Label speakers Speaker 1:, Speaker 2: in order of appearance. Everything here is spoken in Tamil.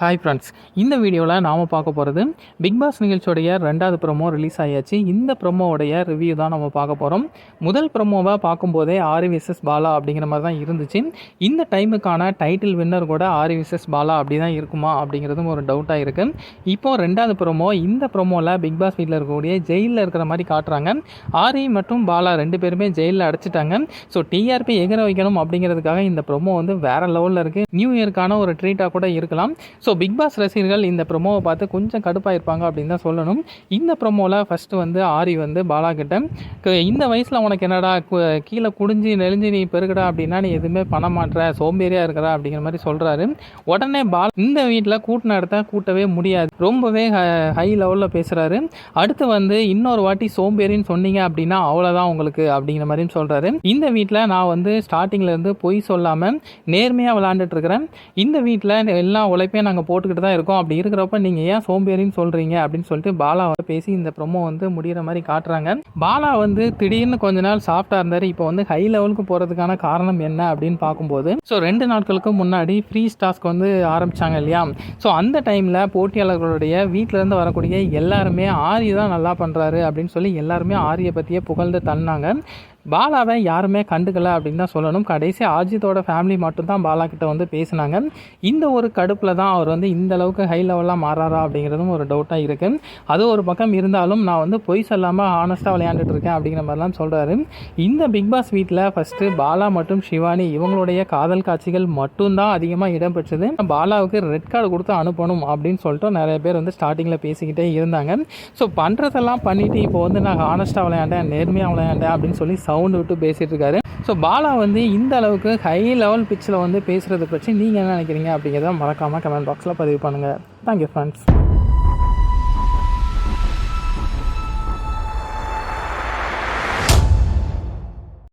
Speaker 1: ஹாய் ஃப்ரெண்ட்ஸ் இந்த வீடியோவில் நாம் பார்க்க போகிறது பிக் பாஸ் நிகழ்ச்சியோடைய ரெண்டாவது ப்ரோமோ ரிலீஸ் ஆயாச்சு. இந்த ப்ரோமோவுடைய ரிவ்யூ தான் நம்ம பார்க்க போகிறோம் முதல் ப்ரோமோவை பார்க்கும்போதே ஆர்விஎஸ்எஸ் பாலா அப்படிங்கிற மாதிரி தான் இருந்துச்சு. இந்த டைமுக்கான டைட்டில் வின்னர் கூட ஆர்விஎஸ்எஸ் பாலா அப்படி தான் இருக்குமா அப்படிங்கிறதும் ஒரு டவுட்டாக இருக்குது இப்போது ரெண்டாவது ப்ரோமோ இந்த ப்ரோமோவில் பிக் பாஸ் வீட்டில் இருக்கக்கூடிய ஜெயிலில் இருக்கிற மாதிரி காட்டுறாங்க. ஆரி மற்றும் பாலா ரெண்டு பேருமே ஜெயிலில் அடைச்சிட்டாங்க. ஸோ டிஆர்பி எகர வைக்கணும் அப்படிங்கிறதுக்காக இந்த ப்ரோமோ வந்து வேறு லெவலில் இருக்குது நியூ இயர்க்கான ஒரு ட்ரீட்டாக கூட இருக்கலாம். ஸோ பிக் பாஸ் ரசிகர்கள் இந்த ப்ரோமோவை பார்த்து கொஞ்சம் கடுப்பாயிருப்பாங்க அப்படின்னு தான் சொல்லணும். இந்த ப்ரோமோவில் ஃபஸ்ட்டு வந்து ஆரி வந்து பாலா கிட்ட "க- இந்த வயசில் உனக்கு என்னடா கீழே குடிஞ்சு நெளிஞ்சு நீ பெருகடா அப்படின்னா நீ எதுவுமே பண்ண மாட்ற சோம்பேறியாக இருக்கிற அப்படிங்கிற மாதிரி சொல்கிறாரு உடனே பால் இந்த வீட்டில் கூட்டின நடத்த கூட்டவே முடியாது. ரொம்பவே ஹை லெவலில் பேசுகிறாரு அடுத்து வந்து இன்னொரு வாட்டி சோம்பேறின்னு சொன்னீங்க அப்படின்னா அவ்வளோதான் உங்களுக்கு அப்படிங்கிற மாதிரியும் சொல்கிறாரு இந்த வீட்டில் நான் வந்து ஸ்டார்டிங்லேருந்து பொய் சொல்லாமல் நேர்மையாக விளாண்டுட்டு இருக்கிறேன். இந்த வீட்டில் எல்லா உழைப்பையும் நான் நாங்கள் போட்டுக்கிட்டு தான் இருக்கோம். அப்படி இருக்கிறப்ப நீங்கள் ஏன் சோம்பேறின்னு சொல்கிறீங்க அப்படின்னு சொல்லிட்டு பாலாவை பேசி இந்த ப்ரொமோ வந்து முடிகிற மாதிரி காட்டுறாங்க. பாலா வந்து திடீர்னு கொஞ்ச நாள் சாஃப்டாக இருந்தார். இப்போ வந்து ஹை லெவலுக்கு போகிறதுக்கான காரணம் என்ன அப்படின்னு பார்க்கும்போது ஸோ ரெண்டு நாட்களுக்கு முன்னாடி ஃப்ரீ டாஸ்க் வந்து ஆரம்பிச்சாங்க இல்லையா? ஸோ அந்த டைமில் போட்டியாளர்களுடைய வீட்டிலேருந்து வரக்கூடிய எல்லாருமே ஆரி தான் நல்லா பண்ணுறாரு அப்படின்னு சொல்லி எல்லாருமே ஆரியை பற்றியே புகழ்ந்து தள்ளினாங்க. பாலாவை யாருமே கண்டுக்கல அப்படின்னு தான் சொல்லணும். கடைசி அஜித்தோட ஃபேமிலி மட்டும்தான் பாலா கிட்ட வந்து பேசினாங்க. இந்த ஒரு கடுப்பில் தான் அவர் வந்து இந்த அளவுக்கு ஹை லெவலாக மாறாரா அப்படிங்கிறதும் ஒரு டவுட்டாக இருக்குது அது ஒரு பக்கம் இருந்தாலும் நான் வந்து பொய் சொல்லாமல் ஆனஸ்ட்டாக விளையாண்டுட்டு இருக்கேன் அப்படிங்கிற மாதிரிலாம் சொல்கிறாரு இந்த பிக் பாஸ் வீட்டில் ஃபஸ்ட்டு பாலா மற்றும் சிவானி இவங்களுடைய காதல் காட்சிகள் மட்டும்தான் அதிகமாக இடம்பெற்றது. பாலாவுக்கு ரெட் கார்டு கொடுத்து அனுப்பணும் அப்படின்னு சொல்லிட்டு நிறைய பேர் வந்து ஸ்டார்டிங்கில் பேசிக்கிட்டே இருந்தாங்க. ஸோ பண்ணுறதெல்லாம் பண்ணிவிட்டு இப்போ வந்து நான் ஆனஸ்ட்டாக விளையாண்டேன் நேர்மையாக விளையாண்டேன் அப்படின்னு சொல்லி சவுண்டு விட்டு பேசிகிட்டு இருக்காரு ஸோ பாலா வந்து இந்த அளவுக்கு ஹை லெவல் பிச்சில் வந்து பேசுகிறத பற்றி நீங்கள் என்ன நினைக்கிறீங்க அப்படிங்கிறத மறக்காமல் கமெண்ட் பாக்ஸில் பதிவு பண்ணுங்கள் தேங்க்யூ ஃப்ரெண்ட்ஸ்